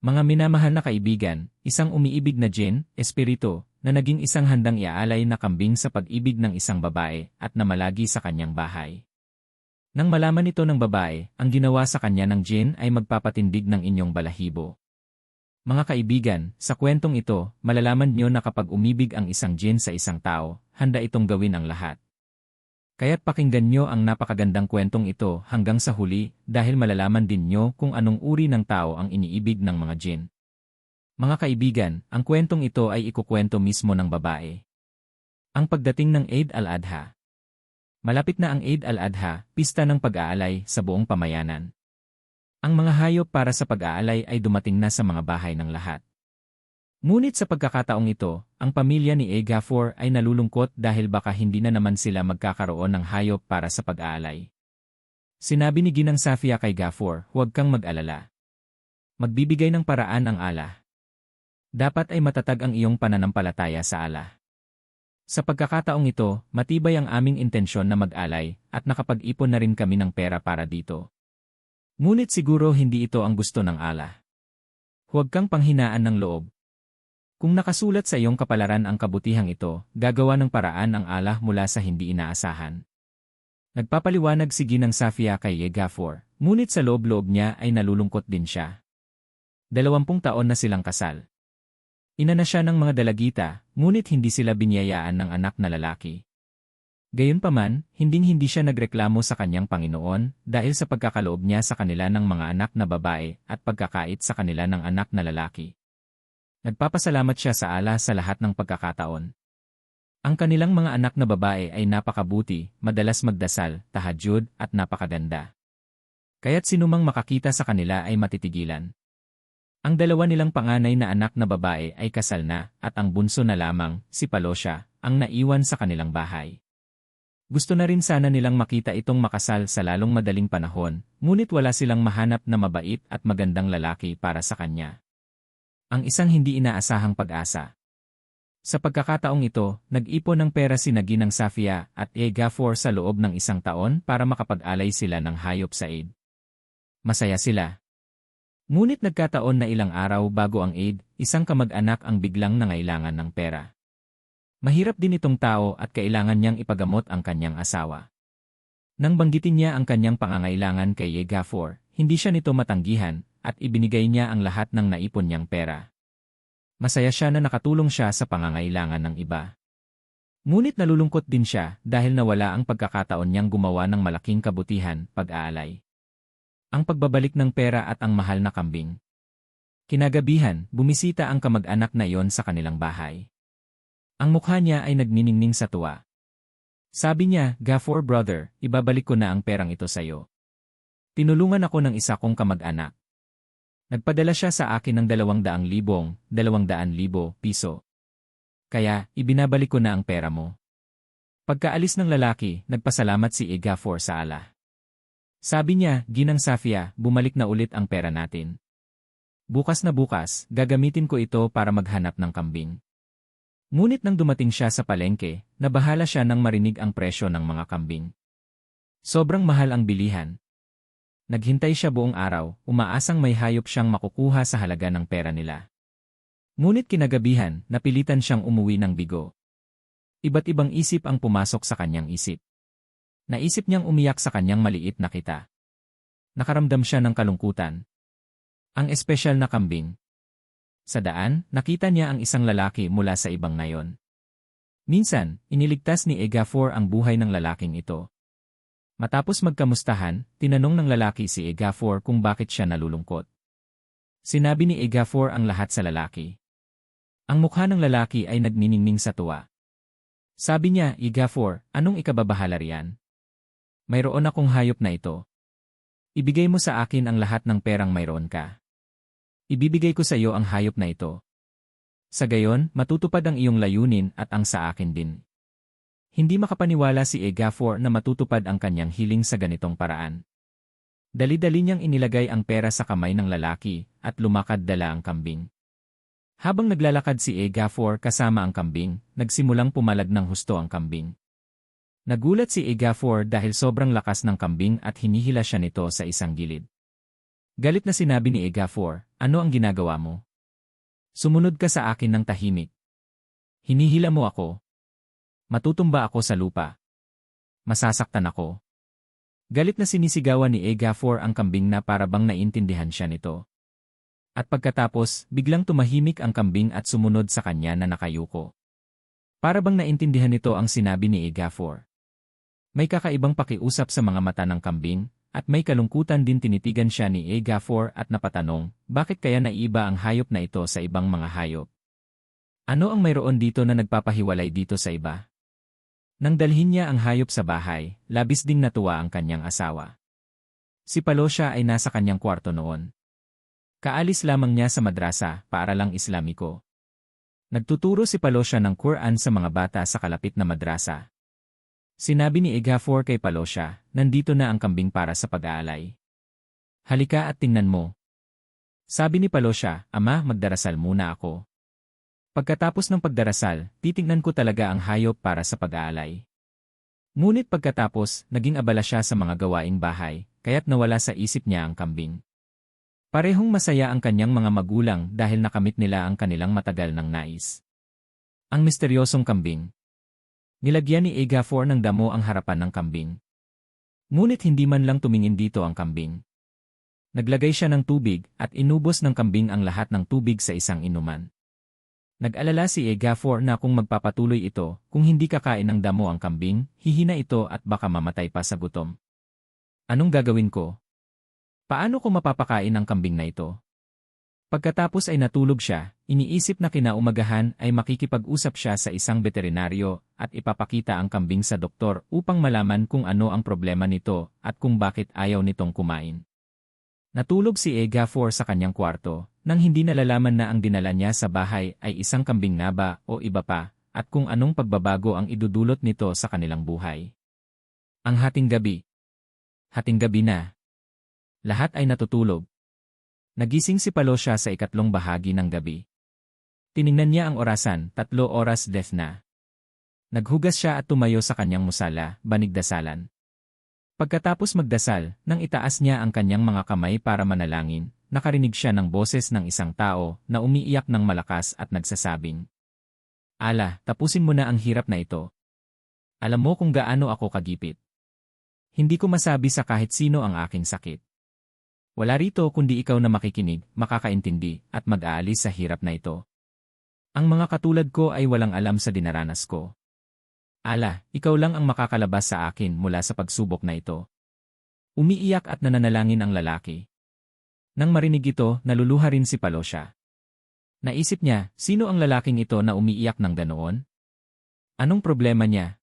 Mga minamahal na kaibigan, isang umiibig na Jin, espiritu, na naging isang handang iaalay na kambing sa pag-ibig ng isang babae at namalagi sa kanyang bahay. Nang malaman ito ng babae, ang ginawa sa kanya ng Jin ay magpapatindig ng inyong balahibo. Mga kaibigan, sa kwentong ito, malalaman niyo na kapag umibig ang isang Jin sa isang tao, handa itong gawin ang lahat. Kaya't pakinggan nyo ang napakagandang kwentong ito hanggang sa huli dahil malalaman din nyo kung anong uri ng tao ang iniibig ng mga jin. Mga kaibigan, ang kwentong ito ay ikukwento mismo ng babae. Ang pagdating ng Eid al-Adha. Malapit na ang Eid al-Adha, pista ng pag-aalay sa buong pamayanan. Ang mga hayop para sa pag-aalay ay dumating na sa mga bahay ng lahat. Ngunit sa pagkakataong ito, ang pamilya ni Egafor ay nalulungkot dahil baka hindi na naman sila magkakaroon ng hayop para sa pag-aalay. Sinabi ni Ginang Safia kay Gafor, huwag kang mag-alala. Magbibigay ng paraan ang ala. Dapat ay matatag ang iyong pananampalataya sa ala. Sa pagkakataong ito, matibay ang aming intensyon na mag-alay at nakapag-ipon na rin kami ng pera para dito. Ngunit siguro hindi ito ang gusto ng ala. Huwag kang panghinaan ng loob, kung nakasulat sa iyong kapalaran ang kabutihang ito, gagawa ng paraan ang Allah mula sa hindi inaasahan. Nagpapaliwanag si Ginang Safia kay Yegafor, ngunit sa loob-loob niya ay nalulungkot din siya. Dalawampung taon na silang kasal. Ina na siya ng mga dalagita, ngunit hindi sila binyayaan ng anak na lalaki. Gayunpaman, hinding-hindi siya nagreklamo sa kanyang Panginoon dahil sa pagkakaloob niya sa kanila ng mga anak na babae at pagkakait sa kanila ng anak na lalaki. Nagpapasalamat siya sa ala sa lahat ng pagkakataon. Ang kanilang mga anak na babae ay napakabuti, madalas magdasal, tahajud, at napakaganda. Kaya't sinumang makakita sa kanila ay matitigilan. Ang dalawa nilang panganay na anak na babae ay kasal na, at ang bunso na lamang, si Palosya, ang naiwan sa kanilang bahay. Gusto na rin sana nilang makita itong makasal sa lalong madaling panahon, ngunit wala silang mahanap na mabait at magandang lalaki para sa kanya. Ang isang hindi inaasahang pag-asa. Sa pagkakataong ito, nag-ipon ng pera si Naginang Safia at Egafor sa loob ng isang taon para makapag-alay sila ng hayop sa Eid. Masaya sila. Ngunit nagkataon na ilang araw bago ang Eid, isang kamag-anak ang biglang nangailangan ng pera. Mahirap din itong tao at kailangan niyang ipagamot ang kanyang asawa. Nang banggitin niya ang kanyang pangangailangan kay Egafor, hindi siya nito matanggihan at ibinigay niya ang lahat ng naipon niyang pera. Masaya siya na nakatulong siya sa pangangailangan ng iba. Ngunit nalulungkot din siya dahil nawala ang pagkakataon niyang gumawa ng malaking kabutihan, pag-aalay. Ang pagbabalik ng pera at ang mahal na kambing. Kinagabihan, bumisita ang kamag-anak na iyon sa kanilang bahay. Ang mukha niya ay nagniningning sa tuwa. Sabi niya, Gafor brother, ibabalik ko na ang perang ito sa iyo. Tinulungan ako ng isa kong kamag-anak. Nagpadala siya sa akin ng dalawang daang libong, dalawang daan libo, piso. Kaya, ibinabalik ko na ang pera mo. Pagkaalis ng lalaki, nagpasalamat si Igafor sa ala. Sabi niya, Ginang Safia, bumalik na ulit ang pera natin. Bukas na bukas, gagamitin ko ito para maghanap ng kambing. Ngunit nang dumating siya sa palengke, nabahala siya nang marinig ang presyo ng mga kambing. Sobrang mahal ang bilihan, Naghintay siya buong araw, umaasang may hayop siyang makukuha sa halaga ng pera nila. Ngunit kinagabihan, napilitan siyang umuwi ng bigo. Iba't ibang isip ang pumasok sa kanyang isip. Naisip niyang umiyak sa kanyang maliit na kita. Nakaramdam siya ng kalungkutan. Ang espesyal na kambing. Sa daan, nakita niya ang isang lalaki mula sa ibang nayon. Minsan, iniligtas ni Egafor ang buhay ng lalaking ito. Matapos magkamustahan, tinanong ng lalaki si Egafor kung bakit siya nalulungkot. Sinabi ni Egafor ang lahat sa lalaki. Ang mukha ng lalaki ay nagniningning sa tuwa. Sabi niya, Egafor, anong ikababahala riyan? Mayroon akong hayop na ito. Ibigay mo sa akin ang lahat ng perang mayroon ka. Ibibigay ko sa iyo ang hayop na ito. Sa gayon, matutupad ang iyong layunin at ang sa akin din. Hindi makapaniwala si Egafor na matutupad ang kanyang hiling sa ganitong paraan. Dali-dali niyang inilagay ang pera sa kamay ng lalaki at lumakad dala ang kambing. Habang naglalakad si Egafor kasama ang kambing, nagsimulang pumalag ng husto ang kambing. Nagulat si Egafor dahil sobrang lakas ng kambing at hinihila siya nito sa isang gilid. Galit na sinabi ni Egafor, ano ang ginagawa mo? Sumunod ka sa akin ng tahimik. Hinihila mo ako. Matutumba ako sa lupa. Masasaktan ako. Galit na sinisigawan ni Egafor ang kambing na para bang naintindihan siya nito. At pagkatapos, biglang tumahimik ang kambing at sumunod sa kanya na nakayuko. Para bang naintindihan nito ang sinabi ni Egafor. May kakaibang pakiusap sa mga mata ng kambing, at may kalungkutan din tinitigan siya ni Egafor at napatanong, bakit kaya naiba ang hayop na ito sa ibang mga hayop? Ano ang mayroon dito na nagpapahiwalay dito sa iba? Nang dalhin niya ang hayop sa bahay, labis ding natuwa ang kanyang asawa. Si Palosya ay nasa kanyang kwarto noon. Kaalis lamang niya sa madrasa, paaralang Islamiko. Nagtuturo si Palosya ng Quran sa mga bata sa kalapit na madrasa. Sinabi ni Egafor kay Palosya, nandito na ang kambing para sa pag-aalay. Halika at tingnan mo. Sabi ni Palosya, Ama, magdarasal muna ako. Pagkatapos ng pagdarasal, titingnan ko talaga ang hayop para sa pag-aalay. Ngunit pagkatapos, naging abala siya sa mga gawaing bahay, kaya't nawala sa isip niya ang kambing. Parehong masaya ang kanyang mga magulang dahil nakamit nila ang kanilang matagal ng nais. Ang misteryosong kambing. Nilagyan ni Egafor ng damo ang harapan ng kambing. Ngunit hindi man lang tumingin dito ang kambing. Naglagay siya ng tubig at inubos ng kambing ang lahat ng tubig sa isang inuman. Nag-alala si Egafor na kung magpapatuloy ito, kung hindi kakain ng damo ang kambing, hihina ito at baka mamatay pa sa gutom. Anong gagawin ko? Paano ko mapapakain ang kambing na ito? Pagkatapos ay natulog siya, iniisip na kinaumagahan ay makikipag-usap siya sa isang veterinaryo at ipapakita ang kambing sa doktor upang malaman kung ano ang problema nito at kung bakit ayaw nitong kumain. Natulog si Egafor sa kanyang kwarto nang hindi nalalaman na ang dinala niya sa bahay ay isang kambing naba o iba pa at kung anong pagbabago ang idudulot nito sa kanilang buhay. Ang hating gabi. Hating gabi na. Lahat ay natutulog. Nagising si Palosya sa ikatlong bahagi ng gabi. Tiningnan niya ang orasan, tatlo oras death na. Naghugas siya at tumayo sa kanyang musala, banigdasalan. Pagkatapos magdasal, nang itaas niya ang kanyang mga kamay para manalangin, nakarinig siya ng boses ng isang tao na umiiyak ng malakas at nagsasabing, Ala, tapusin mo na ang hirap na ito. Alam mo kung gaano ako kagipit. Hindi ko masabi sa kahit sino ang aking sakit. Wala rito kundi ikaw na makikinig, makakaintindi, at mag-aalis sa hirap na ito. Ang mga katulad ko ay walang alam sa dinaranas ko. Ala, ikaw lang ang makakalabas sa akin mula sa pagsubok na ito. Umiiyak at nananalangin ang lalaki. Nang marinig ito, naluluha rin si Palosya. Naisip niya, sino ang lalaking ito na umiiyak ng ganoon? Anong problema niya?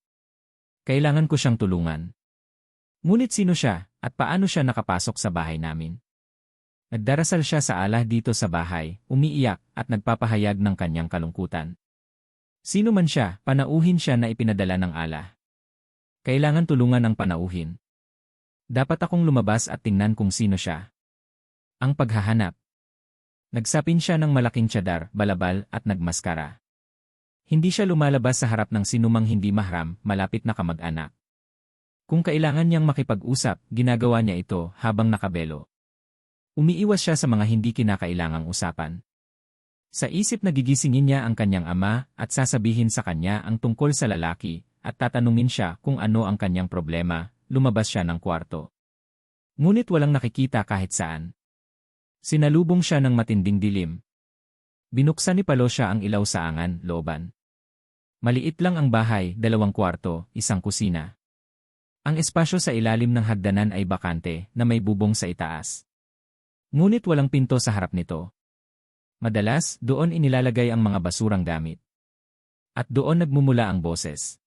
Kailangan ko siyang tulungan. Ngunit sino siya, at paano siya nakapasok sa bahay namin? Nagdarasal siya sa Allah dito sa bahay, umiiyak, at nagpapahayag ng kanyang kalungkutan. Sino man siya, panauhin siya na ipinadala ng Allah. Kailangan tulungan ng panauhin. Dapat akong lumabas at tingnan kung sino siya. Ang paghahanap. Nagsapin siya ng malaking tsadar, balabal, at nagmaskara. Hindi siya lumalabas sa harap ng sinumang hindi mahram, malapit na kamag-anak. Kung kailangan niyang makipag-usap, ginagawa niya ito habang nakabelo. Umiiwas siya sa mga hindi kinakailangang usapan. Sa isip na gigisingin niya ang kanyang ama at sasabihin sa kanya ang tungkol sa lalaki at tatanungin siya kung ano ang kanyang problema, lumabas siya ng kwarto. Ngunit walang nakikita kahit saan. Sinalubong siya ng matinding dilim. Binuksan ni Palosya ang ilaw sa angan, looban. Maliit lang ang bahay, dalawang kwarto, isang kusina. Ang espasyo sa ilalim ng hagdanan ay bakante na may bubong sa itaas. Ngunit walang pinto sa harap nito. Madalas, doon inilalagay ang mga basurang gamit. At doon nagmumula ang boses.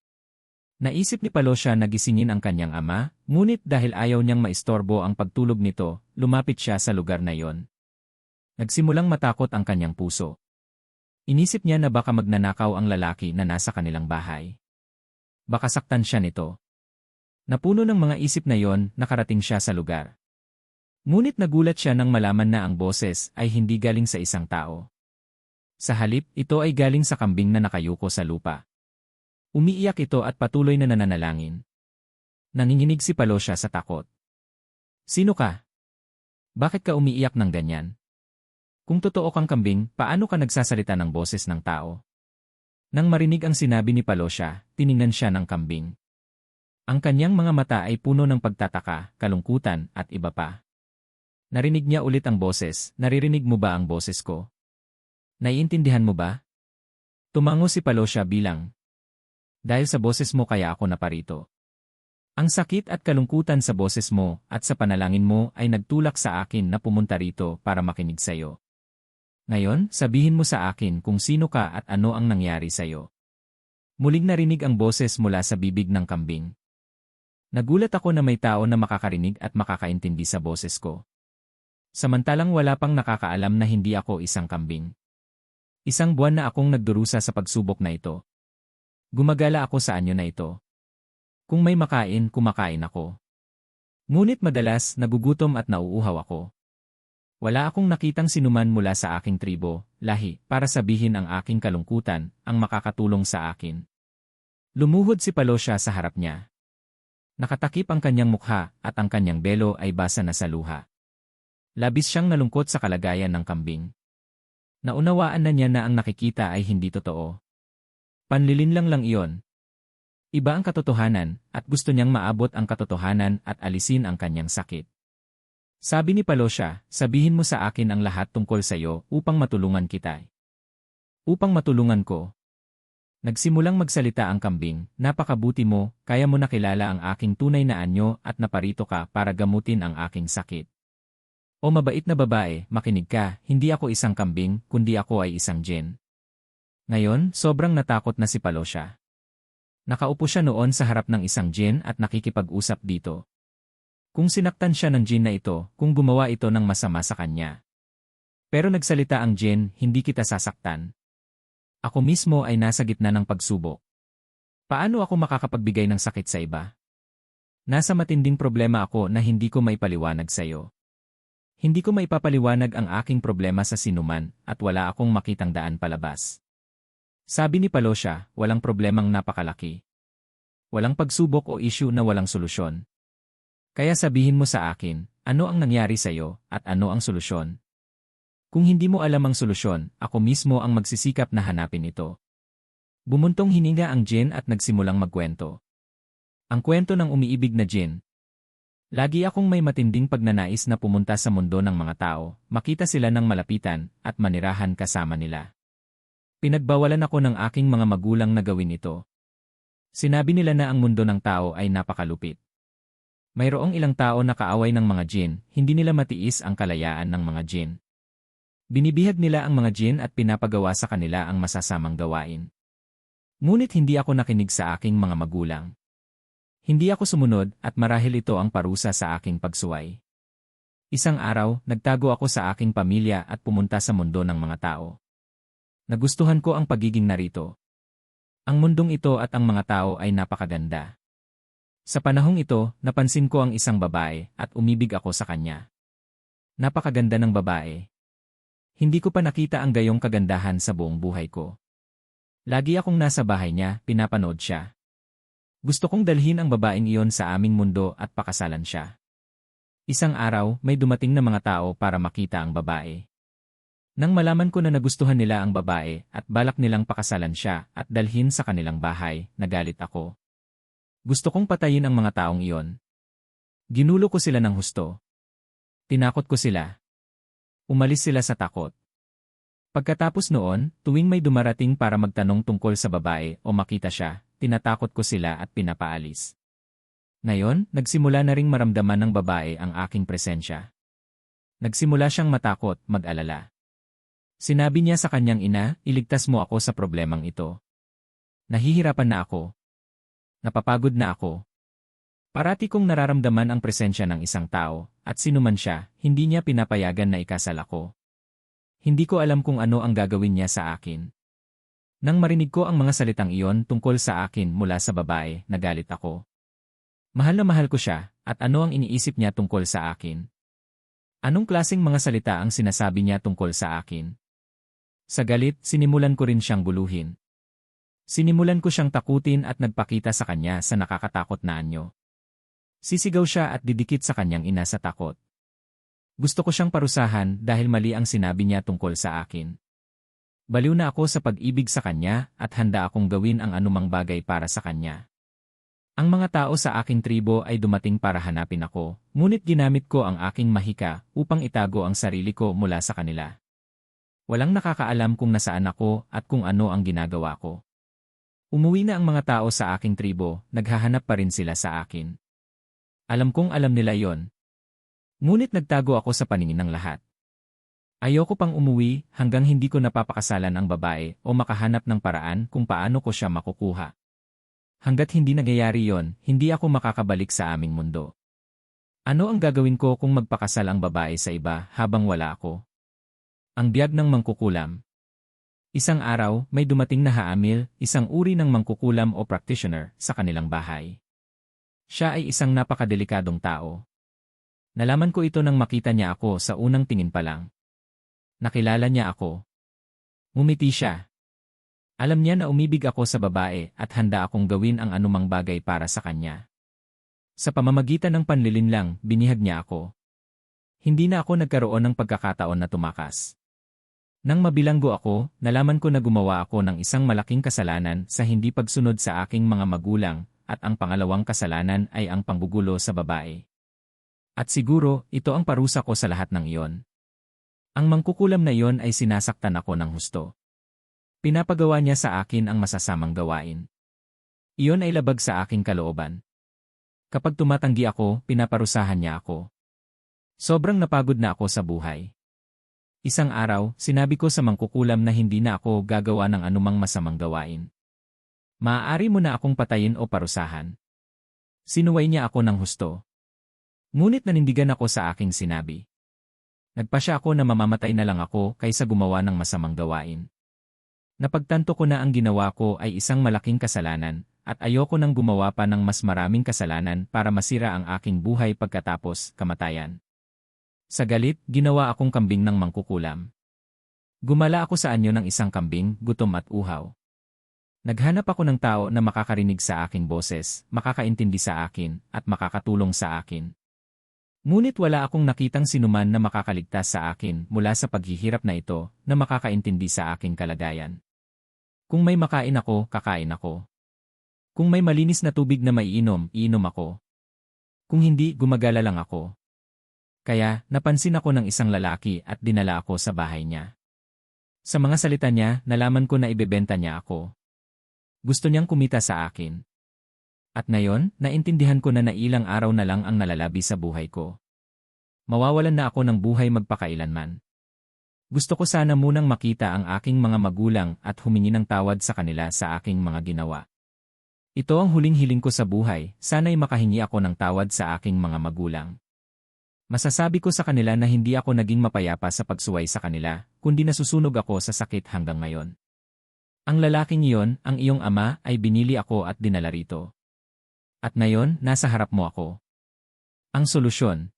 Naisip ni Palosya na gisingin ang kanyang ama, ngunit dahil ayaw niyang maistorbo ang pagtulog nito, lumapit siya sa lugar na yon. Nagsimulang matakot ang kanyang puso. Inisip niya na baka magnanakaw ang lalaki na nasa kanilang bahay. Baka saktan siya nito. Napuno ng mga isip na yon, nakarating siya sa lugar. Ngunit nagulat siya nang malaman na ang boses ay hindi galing sa isang tao. Sa halip, ito ay galing sa kambing na nakayuko sa lupa. Umiiyak ito at patuloy na nananalangin. Nanginginig si Palosya sa takot. Sino ka? Bakit ka umiiyak ng ganyan? Kung totoo kang kambing, paano ka nagsasalita ng boses ng tao? Nang marinig ang sinabi ni Palosya, tiningnan siya ng kambing. Ang kanyang mga mata ay puno ng pagtataka, kalungkutan, at iba pa. Narinig niya ulit ang boses, naririnig mo ba ang boses ko? Naiintindihan mo ba? Tumango si Palosya bilang. Dahil sa boses mo kaya ako naparito. Ang sakit at kalungkutan sa boses mo at sa panalangin mo ay nagtulak sa akin na pumunta rito para makinig sa iyo. Ngayon, sabihin mo sa akin kung sino ka at ano ang nangyari sa iyo. Muling narinig ang boses mula sa bibig ng kambing. Nagulat ako na may tao na makakarinig at makakaintindi sa boses ko. Samantalang wala pang nakakaalam na hindi ako isang kambing. Isang buwan na akong nagdurusa sa pagsubok na ito. Gumagala ako sa anyo na ito. Kung may makain, kumakain ako. Ngunit madalas, nagugutom at nauuhaw ako. Wala akong nakitang sinuman mula sa aking tribo, lahi, para sabihin ang aking kalungkutan, ang makakatulong sa akin. Lumuhod si Palosya sa harap niya. Nakatakip ang kanyang mukha at ang kanyang belo ay basa na sa luha. Labis siyang nalungkot sa kalagayan ng kambing. Naunawaan na niya na ang nakikita ay hindi totoo. Panlilin lang lang iyon. Iba ang katotohanan at gusto niyang maabot ang katotohanan at alisin ang kanyang sakit. Sabi ni Palosya, sabihin mo sa akin ang lahat tungkol sa iyo upang matulungan kita. Upang matulungan ko. Nagsimulang magsalita ang kambing, napakabuti mo, kaya mo nakilala ang aking tunay na anyo at naparito ka para gamutin ang aking sakit. O mabait na babae, makinig ka, hindi ako isang kambing, kundi ako ay isang djen. Ngayon, sobrang natakot na si Palosya. Nakaupo siya noon sa harap ng isang djen at nakikipag-usap dito. Kung sinaktan siya ng Jin na ito, kung gumawa ito ng masama sa kanya. Pero nagsalita ang Jin, hindi kita sasaktan. Ako mismo ay nasa gitna ng pagsubok. Paano ako makakapagbigay ng sakit sa iba? Nasa matinding problema ako na hindi ko maipaliwanag sa iyo. Hindi ko maipapaliwanag ang aking problema sa sinuman at wala akong makitang daan palabas. Sabi ni Palosya, walang problemang napakalaki. Walang pagsubok o issue na walang solusyon. Kaya sabihin mo sa akin, ano ang nangyari sa iyo at ano ang solusyon? Kung hindi mo alam ang solusyon, ako mismo ang magsisikap na hanapin ito. Bumuntong hininga ang Jin at nagsimulang magkwento. Ang kwento ng umiibig na Jin. Lagi akong may matinding pagnanais na pumunta sa mundo ng mga tao, makita sila ng malapitan, at manirahan kasama nila. Pinagbawalan ako ng aking mga magulang na gawin ito. Sinabi nila na ang mundo ng tao ay napakalupit. Mayroong ilang tao na kaaway ng mga jin, hindi nila matiis ang kalayaan ng mga jin. Binibihag nila ang mga jin at pinapagawa sa kanila ang masasamang gawain. Ngunit hindi ako nakinig sa aking mga magulang. Hindi ako sumunod at marahil ito ang parusa sa aking pagsuway. Isang araw, nagtago ako sa aking pamilya at pumunta sa mundo ng mga tao. Nagustuhan ko ang pagiging narito. Ang mundong ito at ang mga tao ay napakaganda. Sa panahong ito, napansin ko ang isang babae at umibig ako sa kanya. Napakaganda ng babae. Hindi ko pa nakita ang gayong kagandahan sa buong buhay ko. Lagi akong nasa bahay niya, pinapanood siya. Gusto kong dalhin ang babaeng iyon sa aming mundo at pakasalan siya. Isang araw, may dumating na mga tao para makita ang babae. Nang malaman ko na nagustuhan nila ang babae at balak nilang pakasalan siya at dalhin sa kanilang bahay, nagalit ako. Gusto kong patayin ang mga taong iyon. Ginulo ko sila ng husto. Tinakot ko sila. Umalis sila sa takot. Pagkatapos noon, tuwing may dumarating para magtanong tungkol sa babae o makita siya, tinatakot ko sila at pinapaalis. Ngayon, nagsimula na ring maramdaman ng babae ang aking presensya. Nagsimula siyang matakot, mag-alala. Sinabi niya sa kanyang ina, iligtas mo ako sa problemang ito. Nahihirapan na ako, Napapagod na ako. Parati kong nararamdaman ang presensya ng isang tao, at sinuman siya, hindi niya pinapayagan na ikasal ako. Hindi ko alam kung ano ang gagawin niya sa akin. Nang marinig ko ang mga salitang iyon tungkol sa akin mula sa babae, nagalit ako. Mahal na mahal ko siya, at ano ang iniisip niya tungkol sa akin? Anong klasing mga salita ang sinasabi niya tungkol sa akin? Sa galit, sinimulan ko rin siyang guluhin. Sinimulan ko siyang takutin at nagpakita sa kanya sa nakakatakot na anyo. Sisigaw siya at didikit sa kanyang ina sa takot. Gusto ko siyang parusahan dahil mali ang sinabi niya tungkol sa akin. Baliw na ako sa pag-ibig sa kanya at handa akong gawin ang anumang bagay para sa kanya. Ang mga tao sa aking tribo ay dumating para hanapin ako, ngunit ginamit ko ang aking mahika upang itago ang sarili ko mula sa kanila. Walang nakakaalam kung nasaan ako at kung ano ang ginagawa ko. Umuwi na ang mga tao sa aking tribo, naghahanap pa rin sila sa akin. Alam kong alam nila yon. Ngunit nagtago ako sa paningin ng lahat. Ayoko pang umuwi hanggang hindi ko napapakasalan ang babae o makahanap ng paraan kung paano ko siya makukuha. Hanggat hindi nagyayari yon, hindi ako makakabalik sa aming mundo. Ano ang gagawin ko kung magpakasal ang babae sa iba habang wala ako? Ang biyag ng mangkukulam. Isang araw, may dumating na haamil, isang uri ng mangkukulam o practitioner, sa kanilang bahay. Siya ay isang napakadelikadong tao. Nalaman ko ito nang makita niya ako sa unang tingin pa lang. Nakilala niya ako. Ngumiti siya. Alam niya na umibig ako sa babae at handa akong gawin ang anumang bagay para sa kanya. Sa pamamagitan ng panlilinlang, binihag niya ako. Hindi na ako nagkaroon ng pagkakataon na tumakas. Nang mabilanggo ako, nalaman ko na gumawa ako ng isang malaking kasalanan sa hindi pagsunod sa aking mga magulang at ang pangalawang kasalanan ay ang panggugulo sa babae. At siguro, ito ang parusa ko sa lahat ng iyon. Ang mangkukulam na iyon ay sinasaktan ako ng husto. Pinapagawa niya sa akin ang masasamang gawain. Iyon ay labag sa aking kalooban. Kapag tumatanggi ako, pinaparusahan niya ako. Sobrang napagod na ako sa buhay. Isang araw, sinabi ko sa mangkukulam na hindi na ako gagawa ng anumang masamang gawain. Maaari mo na akong patayin o parusahan. Sinuway niya ako ng husto. Ngunit nanindigan ako sa aking sinabi. Nagpasya ako na mamamatay na lang ako kaysa gumawa ng masamang gawain. Napagtanto ko na ang ginawa ko ay isang malaking kasalanan, at ayoko nang gumawa pa ng mas maraming kasalanan para masira ang aking buhay pagkatapos kamatayan. Sa galit, ginawa akong kambing ng mangkukulam. Gumala ako sa anyo ng isang kambing, gutom at uhaw. Naghanap ako ng tao na makakarinig sa aking boses, makakaintindi sa akin, at makakatulong sa akin. Ngunit wala akong nakitang sinuman na makakaligtas sa akin mula sa paghihirap na ito na makakaintindi sa aking kalagayan. Kung may makain ako, kakain ako. Kung may malinis na tubig na maiinom, iinom ako. Kung hindi, gumagala lang ako. Kaya, napansin ako ng isang lalaki at dinala ako sa bahay niya. Sa mga salita niya, nalaman ko na ibebenta niya ako. Gusto niyang kumita sa akin. At ngayon, naintindihan ko na nailang araw na lang ang nalalabi sa buhay ko. Mawawalan na ako ng buhay magpakailanman. Gusto ko sana munang makita ang aking mga magulang at humingi ng tawad sa kanila sa aking mga ginawa. Ito ang huling hiling ko sa buhay, sana'y makahingi ako ng tawad sa aking mga magulang. Masasabi ko sa kanila na hindi ako naging mapayapa sa pagsuway sa kanila, kundi nasusunog ako sa sakit hanggang ngayon. Ang lalaking iyon, ang iyong ama, ay binili ako at dinala rito. At ngayon, nasa harap mo ako. Ang solusyon.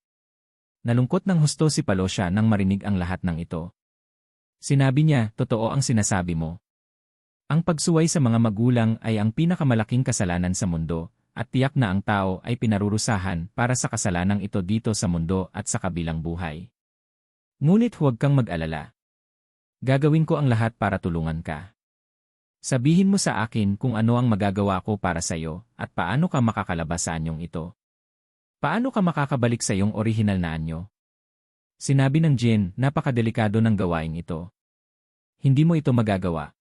Nalungkot ng husto si Palosya nang marinig ang lahat ng ito. Sinabi niya, totoo ang sinasabi mo. Ang pagsuway sa mga magulang ay ang pinakamalaking kasalanan sa mundo, at tiyak na ang tao ay pinarurusahan para sa kasalanang ito dito sa mundo at sa kabilang buhay. Ngunit huwag kang mag-alala. Gagawin ko ang lahat para tulungan ka. Sabihin mo sa akin kung ano ang magagawa ko para sa iyo at paano ka makakalabas sa anyong ito. Paano ka makakabalik sa iyong orihinal na anyo? Sinabi ng Jin, napakadelikado ng gawain ito. Hindi mo ito magagawa.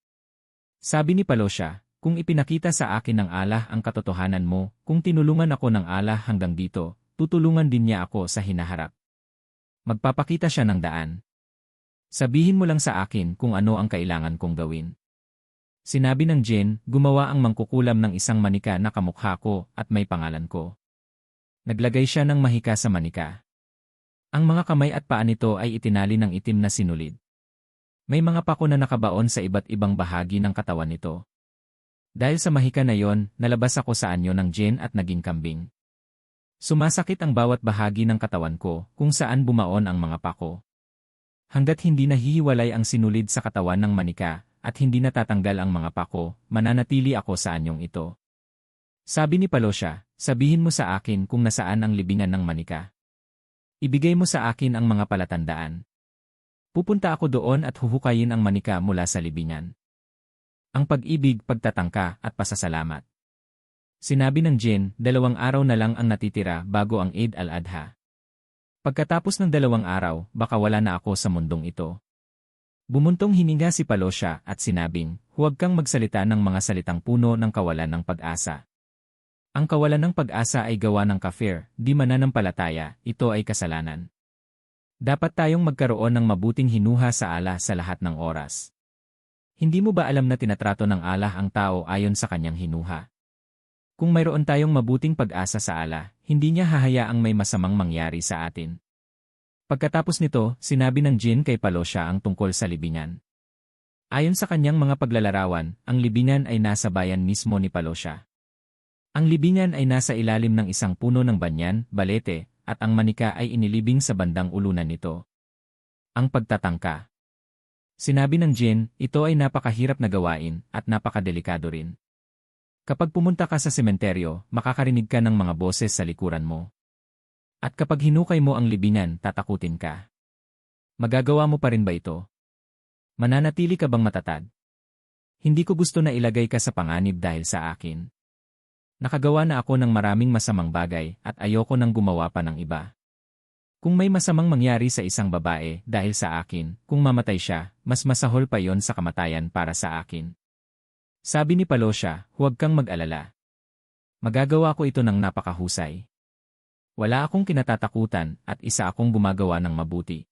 Sabi ni Palosya, kung ipinakita sa akin ng Allah ang katotohanan mo, kung tinulungan ako ng Allah hanggang dito, tutulungan din niya ako sa hinaharap. Magpapakita siya ng daan. Sabihin mo lang sa akin kung ano ang kailangan kong gawin. Sinabi ng Jin, gumawa ang mangkukulam ng isang manika na kamukha ko at may pangalan ko. Naglagay siya ng mahika sa manika. Ang mga kamay at paa nito ay itinali ng itim na sinulid. May mga pako na nakabaon sa iba't ibang bahagi ng katawan nito. Dahil sa mahika na yon, nalabas ako sa anyo ng Jin at naging kambing. Sumasakit ang bawat bahagi ng katawan ko kung saan bumaon ang mga pako. Hanggat hindi nahihiwalay ang sinulid sa katawan ng manika, at hindi natatanggal ang mga pako, mananatili ako sa anyong ito. Sabi ni Palosya, sabihin mo sa akin kung nasaan ang libingan ng manika. Ibigay mo sa akin ang mga palatandaan. Pupunta ako doon at huhukayin ang manika mula sa libingan. Ang pag-ibig, pagtatangka, at pasasalamat. Sinabi ng Jin, dalawang araw na lang ang natitira bago ang Eid al-Adha. Pagkatapos ng dalawang araw, baka wala na ako sa mundong ito. Bumuntong hininga si Palosya at sinabing, huwag kang magsalita ng mga salitang puno ng kawalan ng pag-asa. Ang kawalan ng pag-asa ay gawa ng kafir, di mananampalataya, ito ay kasalanan. Dapat tayong magkaroon ng mabuting hinuha sa Allah sa lahat ng oras. Hindi mo ba alam na tinatrato ng Allah ang tao ayon sa kanyang hinuha? Kung mayroon tayong mabuting pag-asa sa Allah, hindi niya hahayaang may masamang mangyari sa atin. Pagkatapos nito, sinabi ng Jin kay Palosya ang tungkol sa libingan. Ayon sa kanyang mga paglalarawan, ang libingan ay nasa bayan mismo ni Palosya. Ang libingan ay nasa ilalim ng isang puno ng banyan, balete, at ang manika ay inilibing sa bandang ulunan nito. Ang pagtatangka Sinabi ng Jin, ito ay napakahirap na gawain at napakadelikado rin. Kapag pumunta ka sa sementeryo, makakarinig ka ng mga boses sa likuran mo. At kapag hinukay mo ang libingan, tatakutin ka. Magagawa mo pa rin ba ito? Mananatili ka bang matatag? Hindi ko gusto na ilagay ka sa panganib dahil sa akin. Nakagawa na ako ng maraming masamang bagay at ayoko nang gumawa pa ng iba. Kung may masamang mangyari sa isang babae dahil sa akin, kung mamatay siya, mas masahol pa yon sa kamatayan para sa akin. Sabi ni Palosya, huwag kang mag-alala. Magagawa ko ito ng napakahusay. Wala akong kinatatakutan at isa akong gumagawa ng mabuti.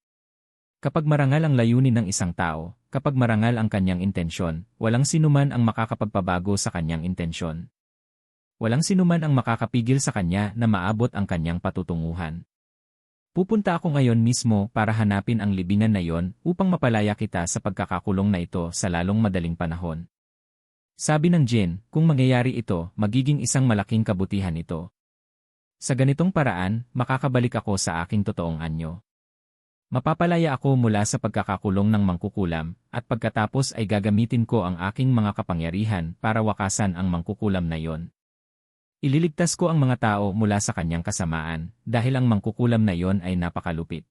Kapag marangal ang layunin ng isang tao, kapag marangal ang kanyang intensyon, walang sinuman ang makakapagpabago sa kanyang intensyon. Walang sinuman ang makakapigil sa kanya na maabot ang kanyang patutunguhan. Pupunta ako ngayon mismo para hanapin ang libingan na yon upang mapalaya kita sa pagkakakulong na ito sa lalong madaling panahon. Sabi ng Jin, kung mangyayari ito, magiging isang malaking kabutihan ito. Sa ganitong paraan, makakabalik ako sa aking totoong anyo. Mapapalaya ako mula sa pagkakakulong ng mangkukulam, at pagkatapos ay gagamitin ko ang aking mga kapangyarihan para wakasan ang mangkukulam na yon. Ililigtas ko ang mga tao mula sa kanyang kasamaan, dahil ang mangkukulam na yon ay napakalupit.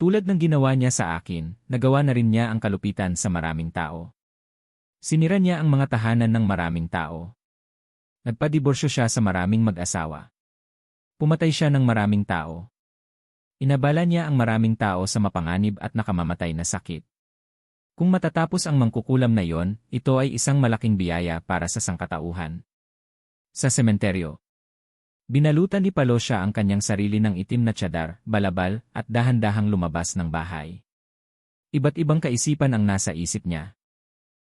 Tulad ng ginawa niya sa akin, nagawa na rin niya ang kalupitan sa maraming tao. Sinira niya ang mga tahanan ng maraming tao. Nagpadiborsyo siya sa maraming mag-asawa. Pumatay siya ng maraming tao. Inabala niya ang maraming tao sa mapanganib at nakamamatay na sakit. Kung matatapos ang mangkukulam na yon, ito ay isang malaking biyaya para sa sangkatauhan. Sa sementeryo. Binalutan ni Palosya ang kanyang sarili ng itim na tsadar, balabal, at dahan-dahang lumabas ng bahay. Iba't ibang kaisipan ang nasa isip niya.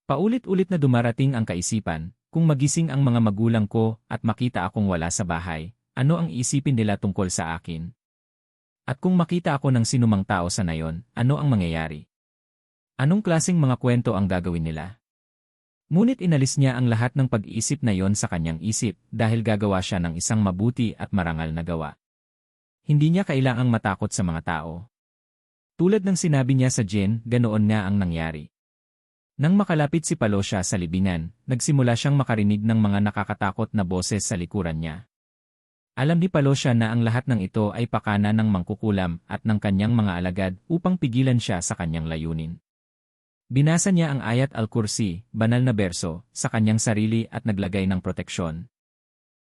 Paulit-ulit na dumarating ang kaisipan, kung magising ang mga magulang ko at makita akong wala sa bahay, ano ang isipin nila tungkol sa akin? At kung makita ako ng sinumang tao sa nayon, ano ang mangyayari? Anong klasing mga kwento ang gagawin nila? Ngunit inalis niya ang lahat ng pag-iisip na yon sa kanyang isip dahil gagawa siya ng isang mabuti at marangal na gawa. Hindi niya kailangang matakot sa mga tao. Tulad ng sinabi niya sa Jen, ganoon nga ang nangyari. Nang makalapit si Palosya sa libingan, nagsimula siyang makarinig ng mga nakakatakot na boses sa likuran niya. Alam ni Palosya na ang lahat ng ito ay pakana ng mangkukulam at ng kanyang mga alagad upang pigilan siya sa kanyang layunin. Binasa niya ang ayat al-Kursi, banal na berso, sa kanyang sarili at naglagay ng proteksyon.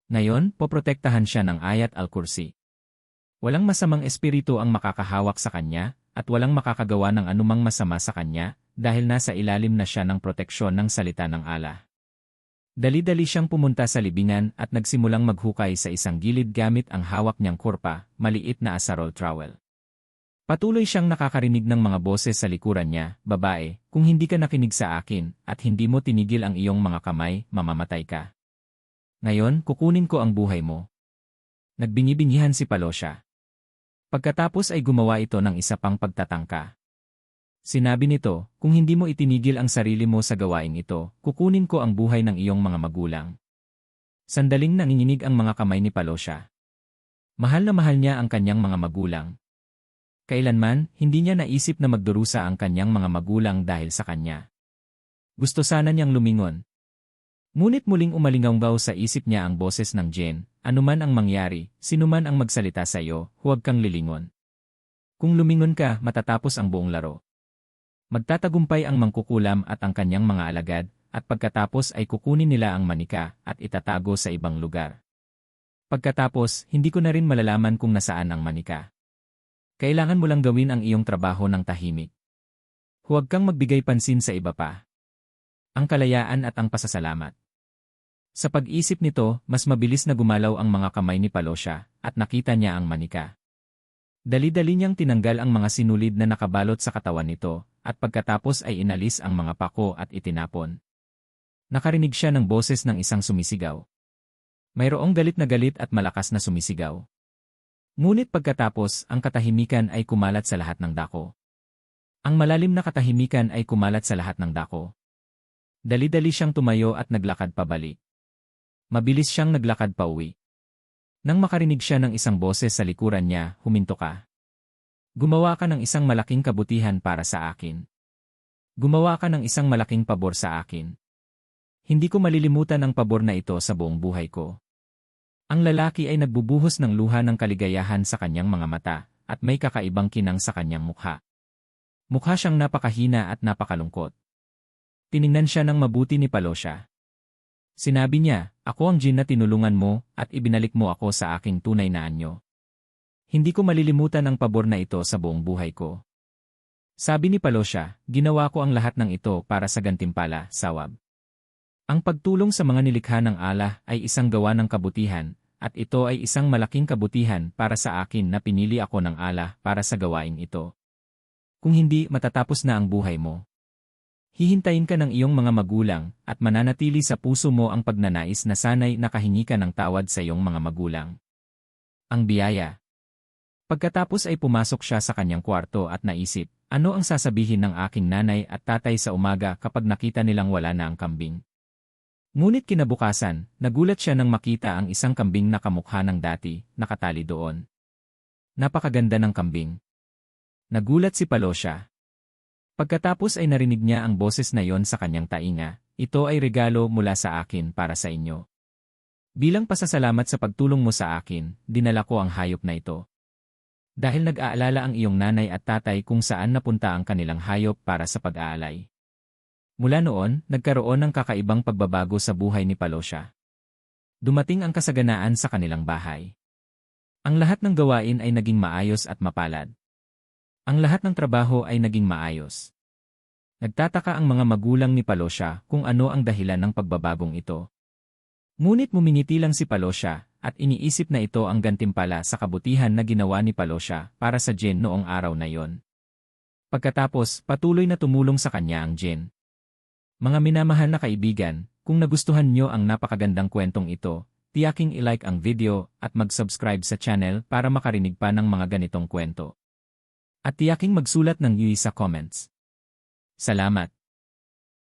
Ngayon, poprotektahan siya ng ayat al-Kursi. Walang masamang espiritu ang makakahawak sa kanya, at walang makakagawa ng anumang masama sa kanya, dahil nasa ilalim na siya ng proteksyon ng salita ng Allah. Dali-dali siyang pumunta sa libingan at nagsimulang maghukay sa isang gilid gamit ang hawak niyang kurpa, maliit na asarol trowel. Patuloy siyang nakakarinig ng mga boses sa likuran niya, babae, kung hindi ka nakinig sa akin, at hindi mo tinigil ang iyong mga kamay, mamamatay ka. Ngayon, kukunin ko ang buhay mo. Nagbingi-bingihan si Palosya. Pagkatapos ay gumawa ito ng isa pang pagtatangka. Sinabi nito, kung hindi mo itinigil ang sarili mo sa gawain ito, kukunin ko ang buhay ng iyong mga magulang. Sandaling nanginginig ang mga kamay ni Palosya. Mahal na mahal niya ang kanyang mga magulang, Kailanman, hindi niya naisip na magdurusa ang kanyang mga magulang dahil sa kanya. Gusto sana niyang lumingon. Ngunit muling umalingawgaw sa isip niya ang boses ng Jen, anuman ang mangyari, sinuman ang magsalita sa iyo, huwag kang lilingon. Kung lumingon ka, matatapos ang buong laro. Magtatagumpay ang mangkukulam at ang kanyang mga alagad, at pagkatapos ay kukunin nila ang manika at itatago sa ibang lugar. Pagkatapos, hindi ko na rin malalaman kung nasaan ang manika. Kailangan mo lang gawin ang iyong trabaho ng tahimik. Huwag kang magbigay pansin sa iba pa. Ang kalayaan at ang pasasalamat. Sa pag-isip nito, mas mabilis na gumalaw ang mga kamay ni Palosya, at nakita niya ang manika. Dali-dali niyang tinanggal ang mga sinulid na nakabalot sa katawan nito, at pagkatapos ay inalis ang mga pako at itinapon. Nakarinig siya ng boses ng isang sumisigaw. Mayroong galit na galit at malakas na sumisigaw. Ngunit pagkatapos, ang katahimikan ay kumalat sa lahat ng dako. Ang malalim na katahimikan ay kumalat sa lahat ng dako. Dali-dali siyang tumayo at naglakad pabalik. Mabilis siyang naglakad pauwi. Nang makarinig siya ng isang boses sa likuran niya, huminto ka. Gumawa ka ng isang malaking kabutihan para sa akin. Gumawa ka ng isang malaking pabor sa akin. Hindi ko malilimutan ang pabor na ito sa buong buhay ko. Ang lalaki ay nagbubuhos ng luha ng kaligayahan sa kanyang mga mata, at may kakaibang kinang sa kanyang mukha. Mukha siyang napakahina at napakalungkot. Tiningnan siya ng mabuti ni Palosya. Sinabi niya, ako ang Jin na tinulungan mo at ibinalik mo ako sa aking tunay na anyo. Hindi ko malilimutan ang pabor na ito sa buong buhay ko. Sabi ni Palosya, ginawa ko ang lahat ng ito para sa gantimpala, sawab. Ang pagtulong sa mga nilikha ng Allah ay isang gawa ng kabutihan, at ito ay isang malaking kabutihan para sa akin na pinili ako ng Allah para sa gawaing ito. Kung hindi, matatapos na ang buhay mo. Hihintayin ka ng iyong mga magulang, at mananatili sa puso mo ang pagnanais na sanay nakahingi ka ng tawad sa iyong mga magulang. Ang biyaya. Pagkatapos ay pumasok siya sa kanyang kwarto at naisip, ano ang sasabihin ng aking nanay at tatay sa umaga kapag nakita nilang wala na ang kambing. Ngunit kinabukasan, nagulat siya nang makita ang isang kambing na kamukha ng dati, nakatali doon. Napakaganda ng kambing. Nagulat si Palosya. Pagkatapos ay narinig niya ang boses na yon sa kanyang tainga, ito ay regalo mula sa akin para sa inyo. Bilang pasasalamat sa pagtulong mo sa akin, dinala ko ang hayop na ito. Dahil nag-aalala ang iyong nanay at tatay kung saan napunta ang kanilang hayop para sa pag-aalay. Mula noon, nagkaroon ng kakaibang pagbabago sa buhay ni Palosya. Dumating ang kasaganaan sa kanilang bahay. Ang lahat ng gawain ay naging maayos at mapalad. Ang lahat ng trabaho ay naging maayos. Nagtataka ang mga magulang ni Palosya kung ano ang dahilan ng pagbabagong ito. Ngunit mumingiti lang si Palosya at iniisip na ito ang gantimpala sa kabutihan na ginawa ni Palosya para sa Jen noong araw na yon. Pagkatapos, patuloy na tumulong sa kanya ang Jen. Mga minamahal na kaibigan, kung nagustuhan nyo ang napakagandang kwentong ito, tiyaking ilike ang video at mag-subscribe sa channel para makarinig pa ng mga ganitong kwento. At tiyaking magsulat ng UI sa comments. Salamat!